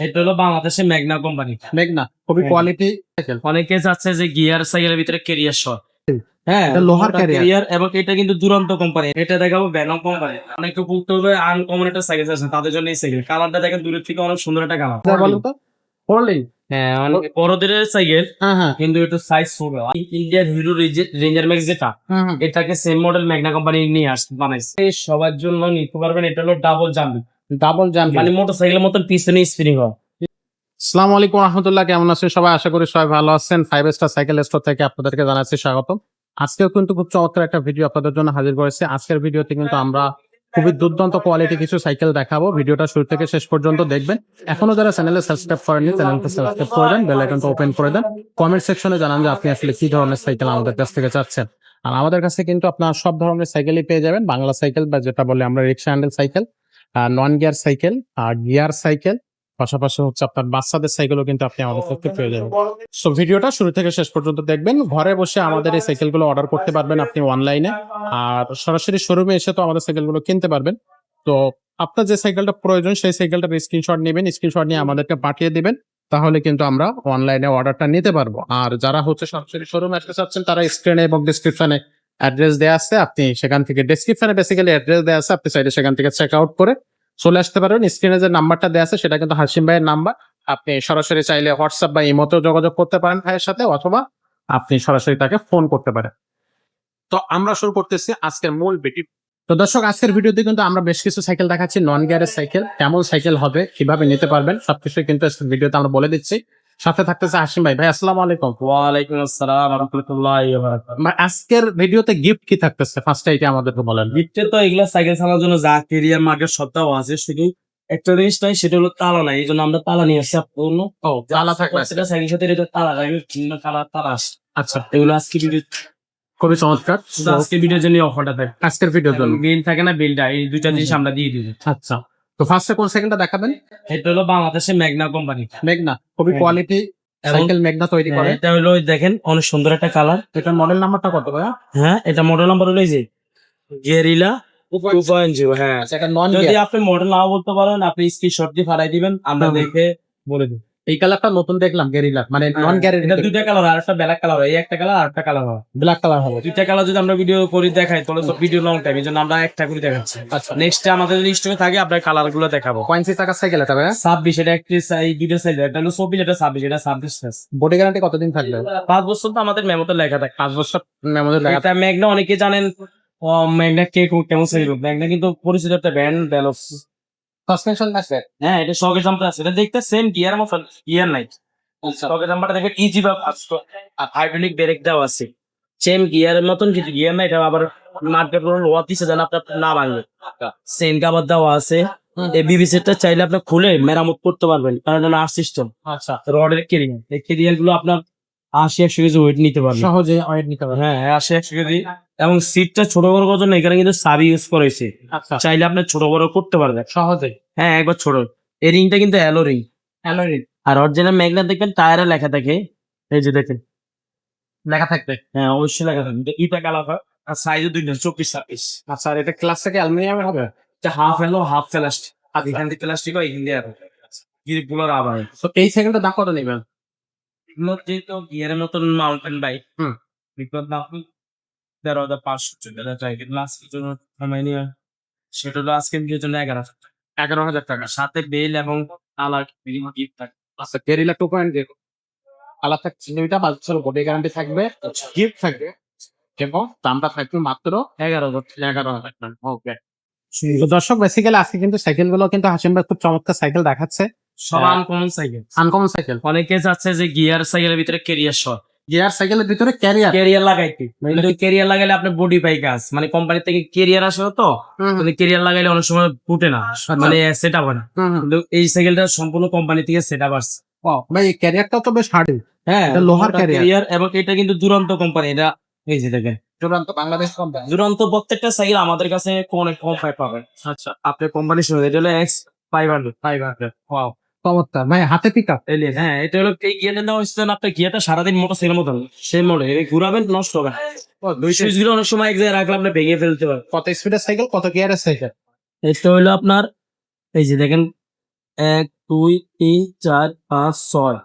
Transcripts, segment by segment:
এটা হলো বাংলাদেশের মেঘনা কোম্পানি। মেঘনা খুবই হ্যাঁ। কোয়ালিটি সাইকেল অনেকে চাচ্ছে যে গিয়ার সাইকেলের ভিতরে কেরিয়ার সহ। হ্যাঁ লোহার। কেরিয়ার এবং এটা কিন্তু দুরন্ত কোম্পানি। এটা দেখাবো ব্যানম কোম্পানি। অনেকে বলতে হবে আনকমন একটা সাইকেল আছে তাদের জন্য এই সাইকেল কালারটা দেখেন দূরের থেকে অনেক সুন্দর একটা কালার বলো তো। ফোরলিং হ্যাঁ অনেক বড়দের সাইকেল হ্যাঁ হ্যাঁ। কিন্তু একটু সাইজ ছোট ইন্ডিয়ান হিরো রেঞ্জার ম্যাক্স যেটা হুম, হুম। এটাকে সেম মডেল ম্যাগনা কোম্পানি নিয়ে আস বানাইছে। সবার জন্য নিতে পারবেন এটা হলো ডাবল জাম্পিং ডাবল জাম্প মানে মোটরসাইকেলের মতন পিছনে স্প্রিং হয়। আসসালামু আলাইকুম রহমতুল্লাহ কেমন আছেন সবাই? আশা করি সবাই ভালো আছেন। ফাইভ স্টার সাইকেল স্টোর থেকে আপনাদেরকে জানাচ্ছি স্বাগতম। আজকেও কিন্তু খুব চমৎকার একটা ভিডিও আপনাদের জন্য হাজির করেছি। আজকের ভিডিওতে কিন্তু আমরা খুবই দুর্দান্ত কোয়ালিটি কিছু সাইকেল দেখাবো। ভিডিওটা শুরু থেকে শেষ পর্যন্ত দেখবেন। এখনও যারা চ্যানেলে সাবস্ক্রাইব করেননি চ্যানেলকে সাবস্ক্রাইব করে দেন বেল আইকনটা ওপেন করে দেন। কমেন্ট সেকশনে জানান যে আপনি আসলে কি ধরনের সাইকেল আমাদের কাছ থেকে চাচ্ছেন। আর আমাদের কাছে কিন্তু আপনার সব ধরনের সাইকেলই পেয়ে যাবেন। বাংলা সাইকেল বা যেটা বলে আমরা rickshaw handle cycle non gear cycle আর গিয়ার সাইকেল পাশাপাশি হচ্ছে আপনার বাচ্চাদের সাইকেলও কিন্তু আপনি আমাদের থেকে পেয়ে যাবেন। সো ভিডিওটা শুরু থেকে শেষ পর্যন্ত দেখবেন। ঘরে বসে আমাদের এই সাইকেলগুলো অর্ডার করতে পারবেন আপনি অনলাইনে আর সরাসরি শোরুমে এসে তো আমাদের সাইকেলগুলো কিনতে পারবেন। তো আপনার যে সাইকেলটা প্রয়োজন, সেই সাইকেলটার স্ক্রিনশট নেবেন স্ক্রিনশট নিয়ে আমাদেরকে পাঠিয়ে দিবেন। তাহলে কিন্তু আমরা অনলাইনে অর্ডারটা নিতে পারব। আর যারা হচ্ছে সরাসরি শোরুমে আসতে চাচ্ছেন, তারা স্ক্রিনে এবং ডিসক্রিপশনে অ্যাড্রেস দেওয়া আছে। আপনি সেখান থেকে ডেসক্রিপশনে বেসিক্যালি অ্যাড্রেস দেওয়া আছে। আপনি চাইলে সেখান থেকে চেক আউট করে চলে আসতে পারেন। স্ক্রিনে যে নাম্বারটা দেওয়া আছে, সেটা কিন্তু হাসিম ভাইয়ের নাম্বার। আপনি সরাসরি চাইলে হোয়াটসঅ্যাপ বা ইমোতেও যোগাযোগ করতে পারেন ভাইয়ের সাথে, অথবা আপনি সরাসরি তাকে ফোন করতে পারেন। তো আমরা শুরু করতেছি আজকের মূল ভিডিও তো দর্শক, আজকের ভিডিওতে কিন্তু আমরা বেশ কিছু সাইকেল দেখাচ্ছি নন গিয়ারের সাইকেল কেমন সাইকেল হবে, কীভাবে নিতে পারবেন সবকিছু কিন্তু ভিডিওতে আমরা বলে দিচ্ছি। সাথে থাকতেছে হাসিম ভাই। ভাই আসসালামু আলাইকুম। ওয়ালাইকুম আসসালাম রহমতুল্লাহ আজকের ভিডিওতে গিফট কি থাকতেছে? ফার্স্ট এটা আমাদেরকে বলেন। গিফটে তো এগুলা সাইকেল চালানোর জন্য যা কেরিয়ার মার্কেট সবটাও আছে শুধু একটা জিনিস নাই সেটা হলো তালা নাই এই জন্য আমরা তালা নিয়ে আসছি আপনার ও তালা থাকবে সেটা সাইকেল সাথে এটা তালা নাই ভিন্ন কালার তালা আচ্ছা। এগুলো আজকে ভিডিও খুবই চমৎকার। আজকে ভিডিওর জন্য অফারটা থাকে আজকের ভিডিওর জন্য। বিল থাকে না বিলটা এই দুইটা জিনিস আমরা দিয়ে দিব। আচ্ছা। তো ফার্স্টে কোন সেকেন্ডটা দেখাবেন? এটা হলো বাংলাদেশের মেঘনা কোম্পানি। মেঘনা খুবই হ্যাঁ। কোয়ালিটি সাইকেল মেঘনা তৈরি করে। এটা হলো দেখেন অনেক সুন্দর একটা কালার এটা মডেল নাম্বারটা কত ভাইয়া? হ্যাঁ এটা মডেল নাম্বার হলো এই যে গেরিলা হ্যাঁ। আচ্ছা যদি আপনি মডেল নাও বলতে পারেন আপনি স্ক্রিনশট দিয়ে ফারাই দিবেন আমরা দেখে বলে দেব। এই কালারটা নতুন দেখলাম গেরিলা। মানে নন এটা দুইটা কালার আর একটা ব্ল্যাক কালার এই একটা কালার আর একটা কালার হবে। ব্ল্যাক কালার হবে। দুইটা কালার যদি আমরা ভিডিও করি দেখাই তাহলে তো ভিডিও লং টাইম এই জন্য আমরা একটা করে দেখাচ্ছি। আচ্ছা। নেক্সট আমাদের যদি স্টকে থাকে আমরা কালারগুলো দেখাবো। কয়েন্সি টাকা সাইকেল এটা ভাইয়া ছাব্বিশ এটা একটি সাই- দুইটা সাইজ এটা হলো চব্বিশ এটা ছাব্বিশ এটা ছাব্বিশ সাইজ বডি গ্যারান্টি কতদিন থাকবে? পাঁচ বছর তো আমাদের মেমোতে লেখা থাকে। পাঁচ বছর। মেমোরিয়াল লাগা এটা ম্যাগনা অনেকে জানেন ও, ম্যাগনা কে কেমন সাইজ ম্যাগনা কিন্তু পরিচিত একটা ব্র্যান্ড সাসপেনশন আছে হ্যাঁ এটা জাম্পার আছে। এটা দেখতে সেম গিয়ার গিয়ার নাই। জাম্পারটা দেখে ইজি বা হাইড্রোলিক ব্রেক দেওয়া আছে। সেম গিয়ারের মতন কিন্তু গিয়ার নাই এটা আবার মার্কেট ওয়া দিছে যেন আপনার না ভাঙবে সেন কাবার দেওয়া আছে। এই বিবিসিটা চাইলে আপনি খুলে মেরামত করতে পারবেন কারণ এটা আর সিস্টেম আচ্ছা। রডের কেরিয়ার এই কেরিয়ারগুলো আপনার আশি একশো কেজি ওয়েট নিতে পারবেন সহজে অয়েড নিতে পারবে। হ্যাঁ আশি একশো কেজি। এবং সিটটা ছোট বড় করার জন্য এখানে কিন্তু সাবি ইউজ করেছে আচ্ছা। চাইলে আপনি ছোট বড় করতে পারবেন। সহজে। হ্যাঁ একবার ছোট। এই রিংটা কিন্তু অ্যালো রিং অ্যালয়েড আর অরিজিনাল ম্যাগনা দেখবেন টায়ারে লেখা থাকে। এই যে দেখেন। লেখা থাকবে। হ্যাঁ অবশ্যই লেখা থাকে ইটা কালার হয় আর সাইজে দুইটা চব্বিশ ছাব্বিশ। আচ্ছা আর এটা ক্লাস থেকে অ্যালুমিনিয়ামের হবে? এটা হাফ এলো হাফ প্লাস্টিক আর এখান থেকে প্লাস্টিক হয় এখান দিয়ে গিরিগুলো রাবার তো এই সাইকেলটা দাম কত নেবেন? এগুলো যেহেতু গিয়ারের মতন মাউন্টেন বাইক হুম। এগুলোর দাম তেরো হাজার পাঁচশো চলে হাজার টাকা কিন্তু আজকের জন্য সময় নিয়ে সেটা হলো আজকের ভিডিওর জন্য এগারো হাজার টাকা। এগারো হাজার টাকা। সাথে বেল এবং আলার গিফট থাকে আচ্ছা Gorilla two point zero colour থাকছে দুইটা পাঁচ বছর বডি গ্যারান্টি থাকবে। গিফট থাকবে। এবং দামটা থাকবে মাত্র এগারো হাজার এগারো হাজার টাকা। ওকে দর্শক বেসিক্যালি আজকে কিন্তু সাইকেলগুলো কিন্তু হাসিম ভাই খুব চমৎকার সাইকেল দেখাচ্ছে। সব। আনকমন সাইকেল আনকমন সাইকেল অনেকে চাচ্ছে যে গিয়ার সাইকেলের ভিতরে কেরিয়ার সহ গিয়ার সাইকেলের ভিতরে ক্যারিয়ার কেরিয়ার লাগাইতে। কিন্তু কেরিয়ার লাগাইলে আপনার বডি পাই কাজ। মানে কোম্পানি থেকে কেরিয়ার আসে তো কিন্তু কেরিয়ার লাগাইলে অনেক সময় ফুটে না। মানে সেট আপ হয় না। কিন্তু এই সাইকেলটা সম্পূর্ণ কোম্পানি থেকে সেট আপ আসছে ভাই ক্যারিয়ারটা তো বেশ হার্ড হ্যাঁ লোহার। কেরিয়ার এবং এটা কিন্তু দুরন্ত কোম্পানি এটা এই যে দেখেন। চূড়ান্ত বাংলাদেশ কোম্পানি দুরন্ত প্রত্যেকটা সাইকেল আমাদের কাছে অনেক কম পাবেন আচ্ছা আপনার কোম্পানি সঙ্গে এটা হলো X five hundred five hundred wow চমৎকার। ভাই হাতে পিক আপ এলিয়েন হ্যাঁ এটা হলো এই গিয়ারটা নেওয়া হচ্ছে না আপনার গিয়ারটা সারাদিন মোটর সাইকেল মতন। সেই মোটর ঘুরাবেন নষ্ট হবে সুইচগুলো অনেক সময় এক জায়গায় রাখলে আপনি ভেঙে ফেলতে পারেন কত স্পিডের সাইকেল কত গিয়ারের সাইকেল এটা হলো আপনার এই যে দেখেন এক দুই তিন চার পাঁচ ছয়।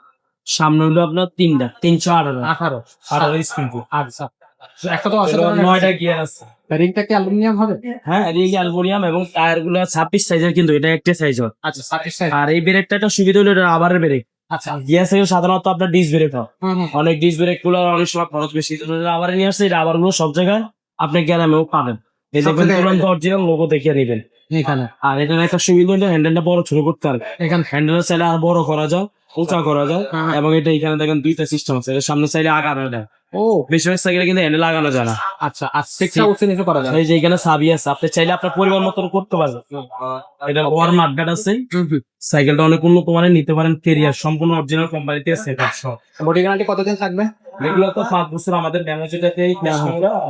সামনে হলো আপনার তিনটা তিনশো আঠারো। আঠারো। আঠারো স্পিন আচ্ছা। একটা তো আছে নয়টা গিয়ার আছে। রিংটা কি অ্যালুমিনিয়াম হবে? হ্যাঁ রিং অ্যালুমিনিয়াম এবং টায়ারগুলো ছাব্বিশ সাইজের কিন্তু এটা একটা সাইজ হয় আচ্ছা আর এই ব্রেকটা একটা সুবিধা হলো এটা আবারের ব্রেক আচ্ছা। গিয়ার সাইকেল সাধারণত আপনার ডিস ব্রেক হয়। অনেক ডিস ব্রেকগুলো অনেক সময় খরচ বেশি। আবার নিয়ে আসছে এটা আবারগুলো সব জায়গায় আপনি গ্যারামেও পাবেন। এই সব দেখবেন তুরন্ত অরিজিনাল লোগো দেখিয়ে নেবেন এখানে। আর একটা সুবিধা হলো হ্যান্ডেলটা বড় ছোট করতে পারবে এখানে। হ্যান্ডেলের চাইলে আর বড় করা যায় উঁচা করা যায়। হ্যাঁ। এবং এটা এখানে দেখেন দুইটা সিস্টেম আছে সামনে চাইলে আগানো যায়। ও বেশিরভাগ সাইকেলে কিন্তু হ্যান্ডেল লাগানো যায় না। আচ্ছা আর সিক্সটা উঁচু নিচু করা যায়? এই যে এখানে সাবি আছে আপনি চাইলে আপনার পরিমাণ মতন করতে পারবেন। এটা ওয়ার মার্কেট আছে। সাইকেলটা অনেক উন্নত মানের নিতে পারেন কেরিয়ার সম্পূর্ণ অরিজিনাল কোম্পানিতে সেট বডি গ্যারান্টি কতদিন থাকবে? এগুলো তো পাঁচ বছর আমাদের ম্যানেজারটাতেই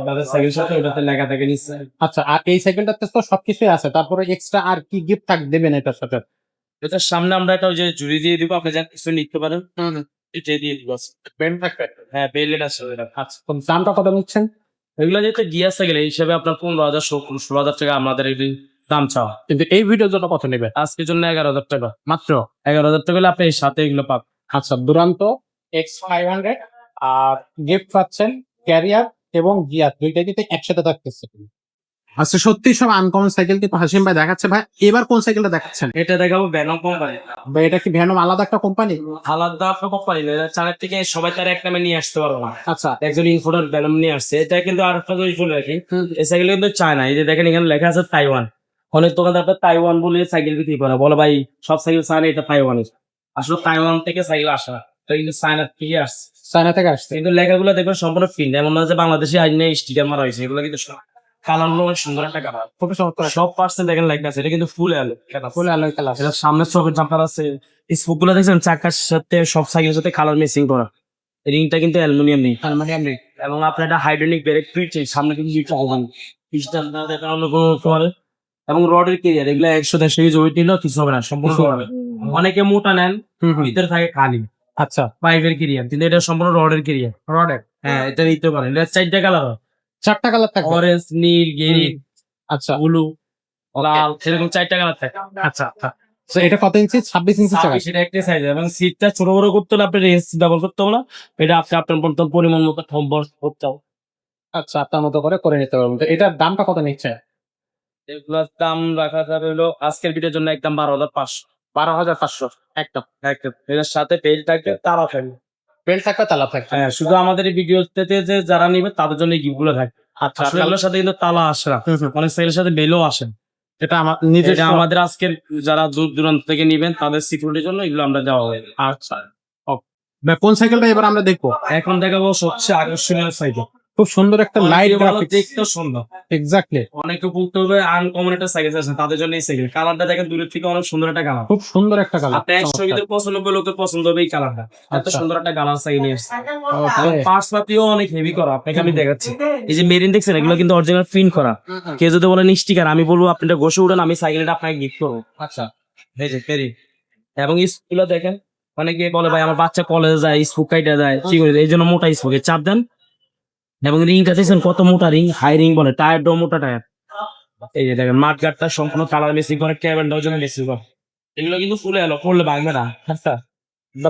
আমাদের সাইকেল সাথে ওটাতে লেখা থাকে নিচ্ছে আচ্ছা আর এই সাইকেলটাতে তো সবকিছুই আছে তারপরে এক্সট্রা আর কি গিফট থাক দেবেন এটার সাথে? এটার সামনে আমরা একটা ওই যে জুড়ি দিয়ে দিব আপনি যা কিছু নিতে পারেন। এটা দিয়ে দিব থাকবে হ্যাঁ বেলেট আছে আচ্ছা দামটা কত নিচ্ছেন? এগুলো যেহেতু গিয়ার সাইকেল এই হিসাবে আপনার পনেরো হাজার ষোলো হাজার টাকা আমাদের এই দাম চাওয়া। কিন্তু এই ভিডিওর জন্য কত নেবে আজকের জন্য এগারো হাজার টাকা। মাত্র? এগারো হাজার টাকা হলে আপনি এর সাথে এগুলো পাবেন। আচ্ছা দুরান্ত এক্স ফাইভ হান্ড্রেড আর গিফট পাচ্ছেন ক্যারিয়ার এবং গিয়ার দুইটাই কিন্তু একসাথে থাকতেছে। আচ্ছা সত্যি সব আনকমন সাইকেল কিন্তু হাসিম ভাই দেখাচ্ছে ভাই। এবার কোন সাইকেলটা দেখাচ্ছেন? এটা দেখাবো ব্যানম কোম্পানি বা এটা কি ভ্যানম আলাদা একটা কোম্পানি আলাদা আপনার কোম্পানি চারের থেকে সবাই তার এক নামে নিয়ে আসতে পারব না। আচ্ছা। একজন ইনফোটার ব্যানম নিয়ে আসছে এটা কিন্তু আর একটা জিনিস বলে রাখি। এই সাইকেল কিন্তু চায় না এই যে দেখেন এখানে লেখা আছে তাইওয়ান অনেক দোকানদার আপনার তাইওয়ান বলে সাইকেল বিক্রি করে। বলে ভাই সব সাইকেল চায় না এটা তাইওয়ানের আসলে তাইওয়ান থেকে সাইকেল আসে না এটা কিন্তু চায়না থেকে আসছে। চায়না থেকে আসছে। কিন্তু লেখাগুলো দেখবেন সম্পূর্ণ ফিল্ড এমন না যে বাংলাদেশে আইনে স্টিকার মারা হয়েছে এগুলো কিন্তু কালারগুলো অনেক সুন্দর একটা কালার খুবই চমৎকার সব পার্সেন্ট দেখেন লেখা আছে এটা কিন্তু ফুল আলো ফুল অ্যালয় কালার এটা সামনের চোখের জাম্পার আছে। স্পোকগুলো দেখছেন? চাকার সাথে সব সাইকেলের সাথে কালার মিক্সিং করা। রিংটা কিন্তু অ্যালুমিনিয়াম নেই অ্যালুমিনিয়াম রিং এবং আপনার একটা হাইড্রোলিক ব্রেক ফিট সামনে কিন্তু দুইটা আহ্বান পিছটা না দেখা অন্য কোনো তোমার এবং রডের কেরিয়ার এগুলো একশো দেড়শো কেজি ওয়েট নিলেও কিছু হবে না সম্পূর্ণ হবে অনেকে মোটা নেন ভিতরে থাকে খালি। আচ্ছা। পাইপের কেরিয়ার কিন্তু এটা সম্পূর্ণ রডের কেরিয়ার রডের হ্যাঁ এটা নিতে পারেন। এটা চারটা কালার চারটা কালার থাকে অরেঞ্জ নীল গেরি আচ্ছা। ব্লু লাল এরকম চারটা কালার থাকে আচ্ছা আচ্ছা। তো এটা কত ইঞ্চি? ছাব্বিশ ইঞ্চি সেটা একটা সাইজ এবং সিটটা ছোট বড় করতে হলে আপনি রেস ডাবল করতে হবে না। এটা আপনি আপনার মতন পরিমাণ মতো সম্বর করতে হবে। আচ্ছা আপনার মতো করে করে নিতে পারবেন। এটার দামটা কত নিচ্ছে? এগুলোর দাম রাখা যাবে হলো আজকের ভিডিওর জন্য একদম বারো হাজার পাঁচশো। বারো হাজার পাঁচশো। একদম। একদম। এটার সাথে পেজ থাকবে তারা থাকবে। বেল্ট থাকবে তালা থাকবে। হ্যাঁ শুধু আমাদের এই ভিডিওতে যে যারা নিবে তাদের জন্য গিফটগুলো থাকবে। আচ্ছা সাথে কিন্তু তালা আসে না। অনেক সাইকেলের সাথে বেলও আসে এটা আমার নিজে আমাদের আজকের যারা দূর দূরান্ত থেকে নিবেন তাদের সিকিউরিটির জন্য এগুলো আমরা দেওয়া হবে আচ্ছা। কোন সাইকেলটা এবার আমরা দেখব? এখন দেখাবো সবচেয়ে আকর্ষণীয় সাইকেল খুব সুন্দর একটা লাইট গ্রাফিক্স দেখতে সুন্দর। এক্স্যাক্টলি অনেকে বলতে হবে আনকমন একটা সাইকেল আছে তাদের জন্য এই সাইকেল কালারটা দেখেন দূরের থেকে অনেক সুন্দর একটা কালার খুব সুন্দর একটা কালার আপনি একশো ভিতরে পঁচানব্বই লোকের পছন্দ হবে এই কালারটা এত আচ্ছা। সুন্দর একটা কালার সাইকেল নিয়ে আসছে. পার্টস পাতিও অনেক হেভি করা আপনাকে আমি দেখাচ্ছি। এই যে মেরিন দেখছেন এগুলো কিন্তু অরিজিনাল প্রিন্ট করা। কেউ যদি বলেন স্টিকার আমি বলব আপনি এটা ঘষে উঠেন আমি সাইকেলটা আপনাকে গিফট করব। আচ্ছা। এই যে মেরিন এবং স্কুলে দেখেন অনেকে বলে ভাই আমার বাচ্চা কলেজে যায় স্পুক কাইটা যায় ঠিক আছে এই জন্য মোটা স্পুকে চাপ দেন। এবং রিংটা দেখছেন কত মোটা রিং হাই রিং বলে টায়ারটাও মোটা টায়ার। এই যে দেখেন মাঠ গার্ডটা সম্পূর্ণ কালার মেসিং করে ক্যাবেনটাও জন্য মেসিং করে এগুলো কিন্তু ফুলে এলো পড়লে ভাঙবে না। আচ্ছা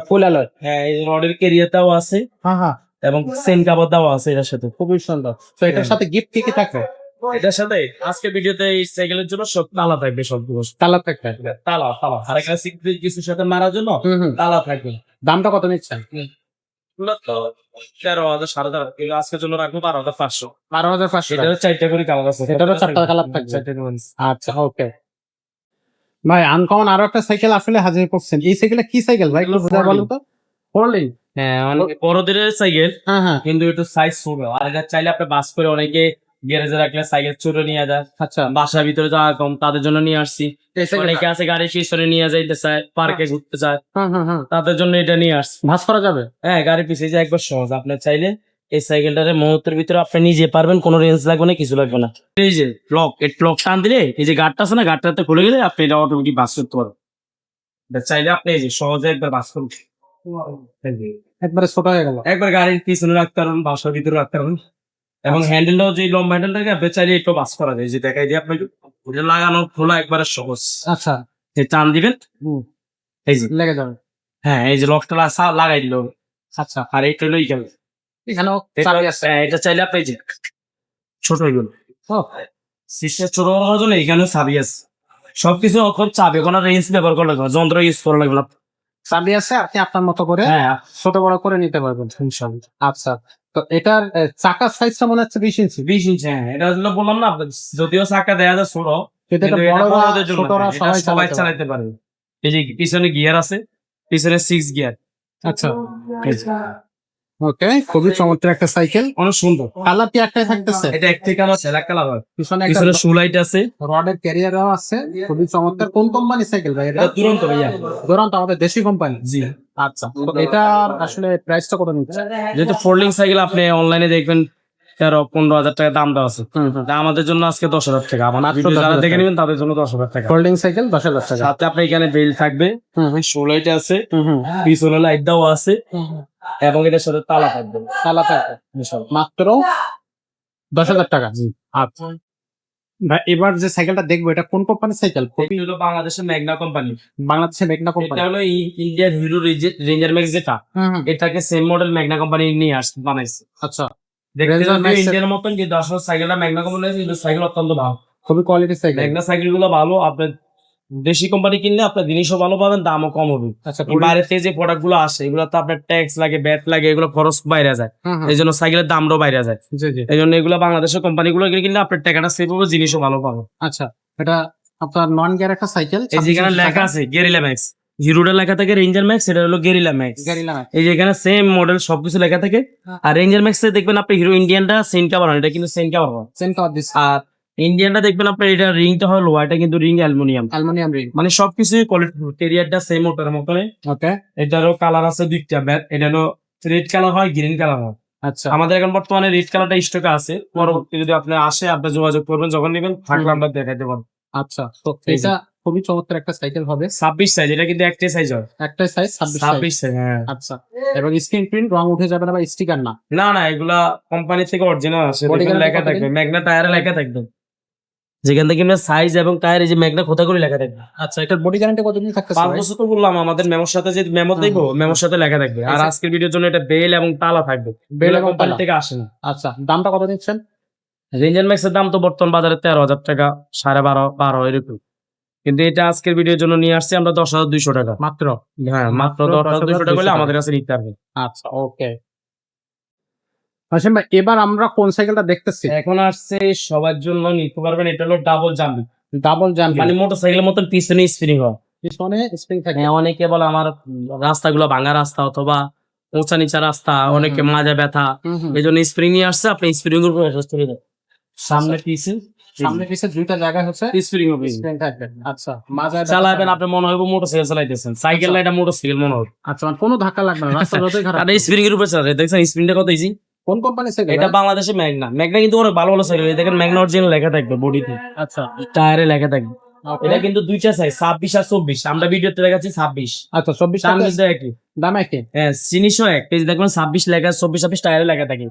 ফুল অ্যালয় হ্যাঁ এই রডের কেরিয়ারটাও আছে। হ্যাঁ হ্যাঁ। এবং সেন কাপড় দেওয়া আছে এটার সাথে। খুবই সুন্দর। তো এটার হ্যাঁ। সাথে গিফট কি কি থাকবে? এটার সাথে আজকে ভিডিওতে এই সাইকেলের জন্য সব তালা থাকবে সবগুলো। তালা থাকবে? তালা তালা। আর একটা সিক্রেট কিছুর সাথে মারার জন্য তালা থাকবে। দামটা কত নিচ্ছেন? তেরো হাজার সাড়ে তেরো এগুলো আজকের জন্য রাখব বারো হাজার পাঁচশো। বারো হাজার পাঁচশো এটারও চারটা করে কালার আছে। এটারও। আচ্ছা ওকে। ভাই আনকমন আরও একটা সাইকেল আসলে হাজির করছেন। এই সাইকেলটা কি সাইকেল ভাই একটু বুঝা বলো তো? ফোরলিং হ্যাঁ বড়দের সাইকেল হ্যাঁ হ্যাঁ। কিন্তু একটু সাইজ ছোট আর এটা চাইলে আপনি বাস করে অনেকে গ্যারেজে রাখলে সাইকেল ছোট নিয়ে যায়। আচ্ছা। বাসার ভিতরে যাওয়া কম তাদের জন্য নিয়ে আসছি। অনেকে আছে গাড়ি পিছনে নিয়ে যাইতে চায় পার্কে ঘুরতে চায় হ্যাঁ হ্যাঁ হ্যাঁ। তাদের জন্য এটা নিয়ে আসছি ভাস করা যাবে? হ্যাঁ গাড়ি পিছিয়ে যে একবার সহজ। আপনার চাইলে এই সাইকেলটারে মুহূর্তের ভিতরে আপনি নিজে পারবেন কোনো রেঞ্জ লাগবে না কিছু লাগবে না। এই যে লক এই লক টান দিলে এই যে গাড়টা আছে না গাড়টাতে খুলে গেলে আপনি এটা অটোমেটিক বাস করতে পারবেন। এটা চাইলে আপনি এই যে সহজে একবার বাস করুন। একবারে ছোট হয়ে গেল। একবার গাড়ির পিছনে রাখতে পারবেন বাসার ভিতরে রাখতে পারবেন। এবং হ্যান্ডেলটাও যে লম্বা হ্যান্ডেলটাকে চাইলে একটু বাস করা যায়। যে দেখাই দিয়ে আপনাকে ওটা লাগানো খোলা একবারে সহজ। আচ্ছা। যে টান দিবেন। এই যে লেগে যাবে। হ্যাঁ এই যে লকটা লাগাই দিল। আচ্ছা। আর এইটা হলো এইখানে এখানেও এটা- হ্যাঁ, এটা চাইলে আপনি যে ছোট ও, সিস্টেম ছোট করার জন্য এখানে চাবি আছে। সবকিছু অক্ষর চাবি কোনো রেঞ্জ ব্যবহার করা লাগবে যন্ত্র ইউজ করা লাগবে চাবি আছে আপনি আপনার মতো করে হ্যাঁ। ছোট বড় করে নিতে পারবেন ইনশাআল্লাহ। আচ্ছা। তো এটার চাকার সাইজটা মনে হচ্ছে বিশ ইঞ্চি বিশ ইঞ্চি হ্যাঁ এটা হলো বললাম না যদিও চাকা দেয়া যায় ছোট সবাই চালাতে পারে। এই যে পিছনে গিয়ার আছে পিছনে সিক্স গিয়ার আচ্ছা। ওকে খুবই চমৎকার একটা সাইকেল অনেক সুন্দর। কালার কি একটাই থাকতেছে? এটা এক থেকে আমার সেলাক কালার হয়। পিছনে একটা পিছনে শু লাইট আছে। রডের ক্যারিয়ারও আছে। খুবই চমৎকার। কোন কোম্পানি সাইকেল ভাই এটা? এটা দুরন্ত ভাইয়া। দুরান্ত আমাদের দেশি কোম্পানি জি। আচ্ছা এটার আসলে প্রাইসটা কত নিচ্ছে? যেহেতু ফোল্ডিং সাইকেল আপনি অনলাইনে দেখবেন তেরো পনেরো হাজার টাকা দাম দেওয়া আছে। আমাদের জন্য আজকে দশ হাজার টাকা। আমার মাত্র ভিডিও 10,000 যারা দেখে নেবেন তাদের জন্য দশ হাজার টাকা। ফোল্ডিং সাইকেল দশ হাজার টাকা। সাথে আপনার এখানে বেল থাকবে হুম হুম। লাইট আছে পিছনে লাইট দেওয়া আছে। এবং এটার সাথে তালা থাকবে। তালা থাকবে। মাত্র দশ হাজার টাকা। আচ্ছা। ভাই এবার যে সাইকেলটা দেখব এটা কোন কোম্পানির সাইকেল এটি হলো বাংলাদেশের ম্যাগনা কোম্পানি বাংলাদেশের মেঘনা কোম্পানি এটা হলো ইন্ডিয়ান হিরো রেঞ্জার ম্যাক্স যেটা। এটাকে সেম মডেল মেঘনা কোম্পানি নিয়ে আস বানাইছে। আচ্ছা। ইন্ডিয়ার মতন যে দশ সাইকেলটা ম্যাগনা কোম্পানি সাইকেল অত্যন্ত ভালো। খুবই কোয়ালিটির সাইকেল মেঘনা সাইকেলগুলো ভালো আপনার দেশি কোম্পানি কিনলে আপনার জিনিসও ভালো পাবেন দামও কম হবে। আচ্ছা বাইরে থেকে যে প্রোডাক্টগুলো আসে এগুলো তো আপনার ট্যাক্স লাগে ব্যাট লাগে এগুলো খরচ বাইরে যায়। এই জন্য সাইকেলের দামটাও বাইরে যায়। এই জন্য এগুলো বাংলাদেশের কোম্পানি গুলো কিনলে আপনার টাকাটা সেভ হবে জিনিসও ভালো পাবো আচ্ছা এটা আপনার নন গিয়ার একটা সাইকেল এই যেখানে লেখা আছে গেরিলা ম্যাক্স হিরোটা লেখা থাকে রেঞ্জার ম্যাক্স এটা হলো গেরিলা ম্যাক্স এই যে এখানে সেম মডেল সবকিছু লেখা থাকে। হ্যাঁ। আর রেঞ্জার ম্যাক্স দেখবেন আপনি হিরো ইন্ডিয়ানটা সেন্ট কাভার এটা কিন্তু সেন কাভার চেন কাওয়ার দিস আর ইন্ডিয়ানটা দেখবেন আপনার এটা রিংটা লোহা এটা কিন্তু রিং অ্যালুমিনিয়াম অ্যালুমিনিয়াম রিং মানে সবকিছুই কোয়ালিটি টেরিয়ারটা সেম ওটার মতনে ওকে এটারও কালার আছে দুইটা ব্যাট এটা রেড কালার হয় গ্রিন কালার হয়। আচ্ছা। আমাদের এখন বর্তমানে রেড কালারটা স্টকে আছে। পরবর্তী যদি আপনি আসে আপনি যোগাযোগ করবেন যখন নেবেন থাকলে আমরা দেখাইতে পারব। আচ্ছা তো এটা খুবই চমৎকার একটা সাইকেল হবে। ছাব্বিশ সাইজ এটা কিন্তু একটাই সাইজ হয়। একটাই সাইজ ছাব্বিশ সাইজ হ্যাঁ। আচ্ছা এবং স্ক্রিন প্রিন্ট রং উঠে যাবে না বা স্টিকার না। না না এগুলা কোম্পানি থেকে অরিজিনাল আসে। Body লেখা থাকবে ম্যাগনা টায়ারে লেখা থাকবে। যেখান থেকে আমরা সাইজ এবং টায়ার এই যে ম্যাগনা কোথা করে লেখা থাকবে? আচ্ছা এটার বডি গ্যারান্টি কতদিন থাকতেছে পাঁচ বছর তো বললাম আমাদের মেমোর সাথে যে মেমো দেখব মেমোর সাথে লেখা থাকবে। আর আচ্ছা। আজকের ভিডিওর জন্য এটা বেল এবং তালা থাকবে। বেল এবং তালা। থেকে আসে না। আচ্ছা দামটা কত দিচ্ছেন রেঞ্জার ম্যাক্সের দাম তো বর্তমান বাজারে তেরো হাজার টাকা সাড়ে বারো বারো এরকম। কিন্তু এটা আজকের ভিডিওর জন্য নিয়ে আসছি আমরা দশ হাজার দুইশো টাকা। মাত্র? হ্যাঁ মাত্র মাত্র দশ হাজার দুইশো টাকা হলে আমাদের কাছে নিতে পারবে আচ্ছা ওকে হাসিম ভাই এবার আমরা কোন সাইকেলটা দেখতেছি? এখন আসছে সবার জন্য নিতে পারবেন এটা হলো ডাবল জাম্পিং ডাবল জাম্প মানে মোটর সাইকেলের মতন পিছনে স্প্রিং হয়। পিছনে স্প্রিং থাকে। হ্যাঁ অনেকে বলে আমার রাস্তাগুলো ভাঙা রাস্তা অথবা উঁচা নিচা রাস্তা অনেকে। মাজা ব্যথা। এই জন্য স্প্রিং নিয়ে আসছে আপনি স্প্রিং এর উপর করে সামনে পিছে সামনে পিছে দুইটা জায়গা হচ্ছে স্প্রিং হবে। স্প্রিং থাকবে। আচ্ছা মাঝে চালাবেন আপনি মনে হবে মোটর সাইকেল চালাইতেছেন। সাইকেল না এটা মোটর সাইকেল মনে হবে আচ্ছা মানে কোনো ধাক্কা লাগবে না রাস্তা যতই খারাপ আর স্প্রিং এর উপর দেখছেন স্প্রিংটা কত ইজি কোন কোম্পানি সাইকেল এটা বাংলাদেশে ম্যাগনা। ম্যাগনা কিন্তু অনেক ভালো ভালো সাইকেল দেখেন ম্যাগনা অরিজিনাল লেখা থাকবে বডিতে আচ্ছা। টায়ারে লেখা থাকবে। এটা কিন্তু দুইটা সাইজ ছাব্বিশ আর চব্বিশ। আমরা ভিডিওতে দেখাচ্ছি ছাব্বিশ। আচ্ছা চব্বিশ দাম কিন্তু একই। দাম একই? হ্যাঁ জিনিসও এক। যে দেখবেন ছাব্বিশ লেখা চব্বিশ ছাব্বিশ টায়ারে লেখা থাকে।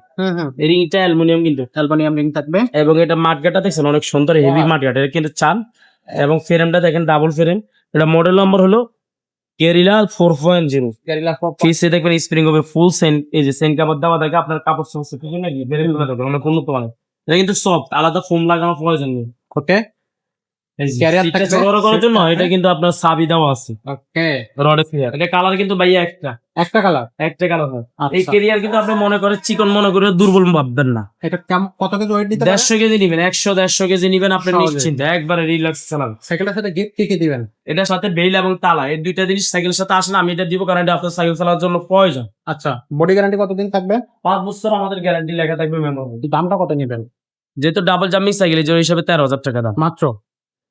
রিংটা অ্যালুমিনিয়াম কিন্তু। অ্যালবানিয়াম রিং থাকবে। এবং এটা মাঠগাটা দেখছেন অনেক সুন্দর হেভি. মাঠগাট এটা কিন্তু চান। এবং ফ্রেমটা দেখেন ডাবল ফ্রেম এটা মডেল নম্বর হলো Gorilla four point zero Gorilla ফিসে দেখবেন স্প্রিং হবে ফুল সেন্ট এই যে সেন্ট কাপড় দেওয়া থাকে আপনার কাপড় সমস্যা কিছু নাকি বেড়ে মানে উন্নত মানে এটা কিন্তু সফট আলাদা ফোম লাগানোর প্রয়োজন নেই। ওকে এই যে Carrier seatটা থাকবে, ছোট বড় করার জন্য এটা কিন্তু আপনার চাবি দেওয়া আছে। ওকে রডে ফিয়ার এটা কালার কিন্তু ভাইয়া একটা। একটা কালার একটা কালার এই আচ্ছা কিন্তু আপনি মনে করে চিকন মনে করে দুর্বল ভাববেন না। এটা কত কেজি ওয়েট দিতে পারে? কেজি নিবেন একশো দেড়শো কেজি নিবেন আপনি নিশ্চিন্তে। একবারে রিল্যাক্স চালাবেন সাইকেলটার সাথে গিফট কি কি দিবেন? এটার সাথে বেল এবং তালা এই দুইটা জিনিস সাইকেলের সাথে আসলে আমি এটা দিব কারণ এটা আপনার সাইকেল চালানোর জন্য প্রয়োজন। আচ্ছা বডি গ্যারান্টি কতদিন থাকবে? পাঁচ বছর আমাদের গ্যারান্টি লেখা থাকবে দামটা কত নেবেন? যেহেতু ডাবল জাম্পিং সাইকেল এই হিসাবে তেরো হাজার টাকা দাম। মাত্র?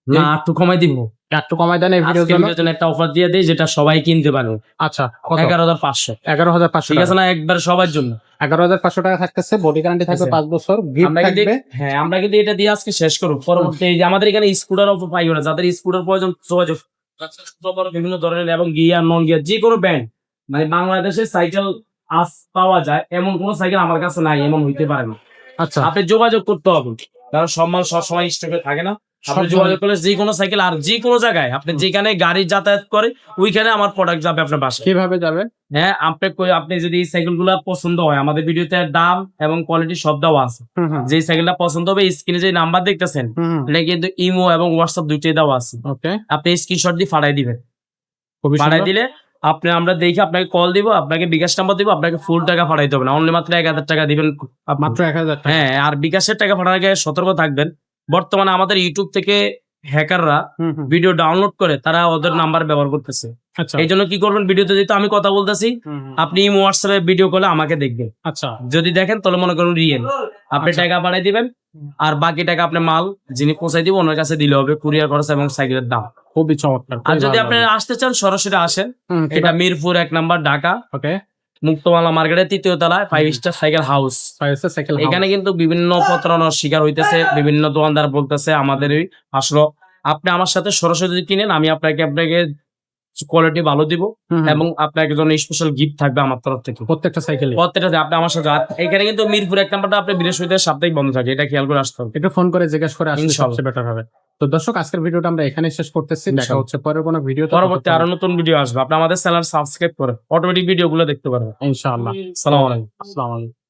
না একটু কমাই দিব। একটু কমাই দেন এই ভিডিওর জন্য। জন্য একটা অফার দিয়ে দেয় যেটা সবাই কিনতে পারবে আচ্ছা এগারো হাজার পাঁচশো। এগারো হাজার পাঁচশো ঠিক আছে না একবার সবার জন্য। এগারো হাজার পাঁচশো টাকা থাকতেছে বডি গ্যারান্টি থাকবে। পাঁচ বছর আমরা কিন্তু থাকবে। হ্যাঁ আমরা কিন্তু এটা দিয়ে আজকে শেষ করব। পরবর্তী এই যে আমাদের এখানে স্কুটার অফার পাইও না যাদের স্কুটার প্রয়োজন যোগাযোগ। বিভিন্ন ধরনের এবং গিয়ার নন গিয়ার যে কোনো ব্যান্ড মানে বাংলাদেশে সাইকেল আস পাওয়া যায় এমন কোন সাইকেল আমার কাছে নাই এমন হইতে পারে না। আচ্ছা। আপনি যোগাযোগ করতে হবে। কারণ সব মাল সবসময় স্টকে থাকে না। আপনি যোগাযোগ করলে যে কোনো সাইকেল আর যে কোনো জায়গায় আপনি যেখানে গাড়ি যাতায়াত করে ওইখানে আমার প্রোডাক্ট যাবে আপনার বাসায়। কীভাবে যাবে? হ্যাঁ আপনি আপনি যদি এই সাইকেলগুলা পছন্দ হয় আমাদের ভিডিওতে দাম এবং কোয়ালিটি সব দেওয়া আছে। যে সাইকেলটা পছন্দ হবে স্ক্রিনে যে নাম্বার দেখতেছেন এটা কিন্তু ইমো এবং হোয়াটসঅ্যাপ দুইটাই দেওয়া আছে। ওকে। আপনি স্ক্রিনশট দিয়ে ফাটাই দিবেন। ফাটাই দিলে আপনি আমরা দেখে আপনাকে কল দিব আপনাকে বিকাশ নাম্বার দিব আপনাকে ফুল টাকা ফাটাইতে হবে না। অনলি মাত্র এক হাজার টাকা দিবেন। মাত্র এক হাজার হ্যাঁ আর বিকাশের টাকা ফাটানোর আগে সতর্ক থাকবেন। বর্তমানে আমাদের ইউটিউব থেকে হ্যাকাররা ভিডিও ডাউনলোড করে তারা ওদের নাম্বার ব্যবহার করতেছে। আচ্ছা। এই জন্য কি করবেন? ভিডিওতে যেহেতু আমি কথা বলতেছি। আপনি হোয়াটসঅ্যাপে ভিডিও কলে আমাকে দেখবেন। আচ্ছা। যদি দেখেন তাহলে মনে করুন রিয়েল আপনি আচ্ছা। টাকা পাঠাই দিবেন আর বাকি টাকা আপনি মাল যিনি পৌঁছাই দিব ওনার কাছে দিলে হবে কুরিয়ার খরচ এবং সাইকেলের দাম। খুবই চমৎকার আর যদি আপনি আসতে চান সরাসরি আসেন। এটা মিরপুর এক নাম্বার ঢাকা। ওকে। মুক্তমালা মার্কেটের তৃতীয় তলায় five star cycle house cycle এখানে কিন্তু বিভিন্ন প্রতারণার শিকার হইতেছে বিভিন্ন দোকানদার বলতেছে আমাদের আসলো। আপনি আমার সাথে সরাসরি যদি কিনেন আমি আপনাকে আপনাকে কোয়ালিটি ভালো দিব এবং আপনাকে জন্য স্পেশাল গিফট থাকবে আমার তরফ থেকে। প্রত্যেকটা সাইকেলে প্রত্যেকটা আপনি আমার সাথে এখানে কিন্তু মিরপুর এক নাম্বারটা আপনি বৃহস্পতিবার সাপ্তাহিক বন্ধ থাকে এটা খেয়াল করে আসতে হবে। একটু ফোন করে জিজ্ঞেস করে আসলে সবচেয়ে বেটার হবে। তো দর্শক আজকের ভিডিওটা আমরা এখানে শেষ করতেছি। দেখা হচ্ছে পরের কোনো ভিডিও পরবর্তী আরও নতুন ভিডিও আসবে। আপনি আমাদের চ্যানেল সাবস্ক্রাইব করে অটোমেটিক ভিডিও গুলো দেখতে পারবেন। ইনশাআল্লাহ। সালাম আলাইকুম। আসসালামু আলাইকুম।